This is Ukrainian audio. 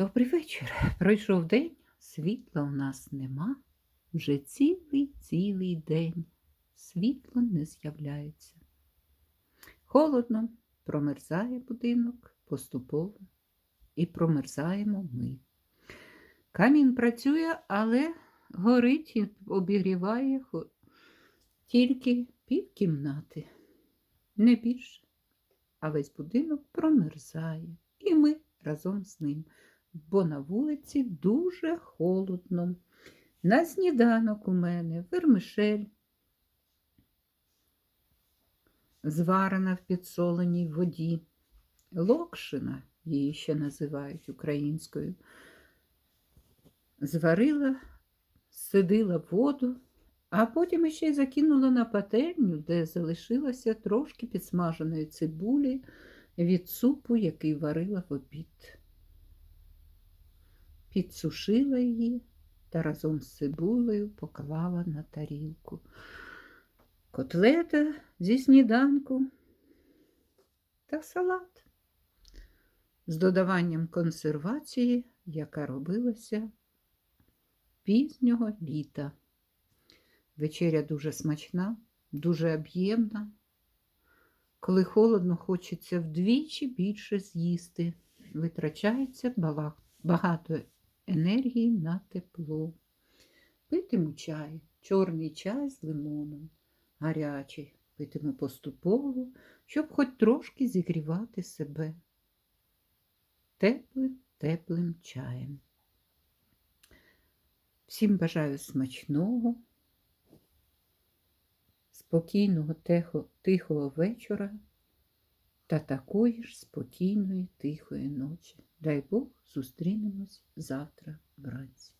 Добрий вечір. Пройшов день, світла у нас нема. Вже цілий цілий день світло не з'являється. Холодно, промерзає будинок поступово і промерзаємо ми. Камін працює, але горить і обігріває тільки півкімнати, не більше. А весь будинок промерзає, і ми разом з ним, бо на вулиці дуже холодно. На сніданок у мене вермишель, зварена в підсоленій воді, локшина, її ще називають українською. Зварила, сидила воду, а потім ще й закинула на пательню, де залишилося трошки підсмаженої цибулі від супу, який варила в обід. Підсушила її та разом з цибулею поклала на тарілку. Котлета зі сніданку та салат з додаванням консервації, яка робилася пізнього літа. Вечеря дуже смачна, дуже об'ємна. Коли холодно, хочеться вдвічі більше з'їсти. Витрачається багато енергії на тепло. Питиму чай, чорний чай з лимоном, гарячий. Питиму поступово, щоб хоч трошки зігрівати себе теплим, теплим чаєм. Всім бажаю смачного, спокійного, тихо, тихого вечора та такої ж спокійної, тихої ночі. Дай Бог зустрінемось завтра вранці.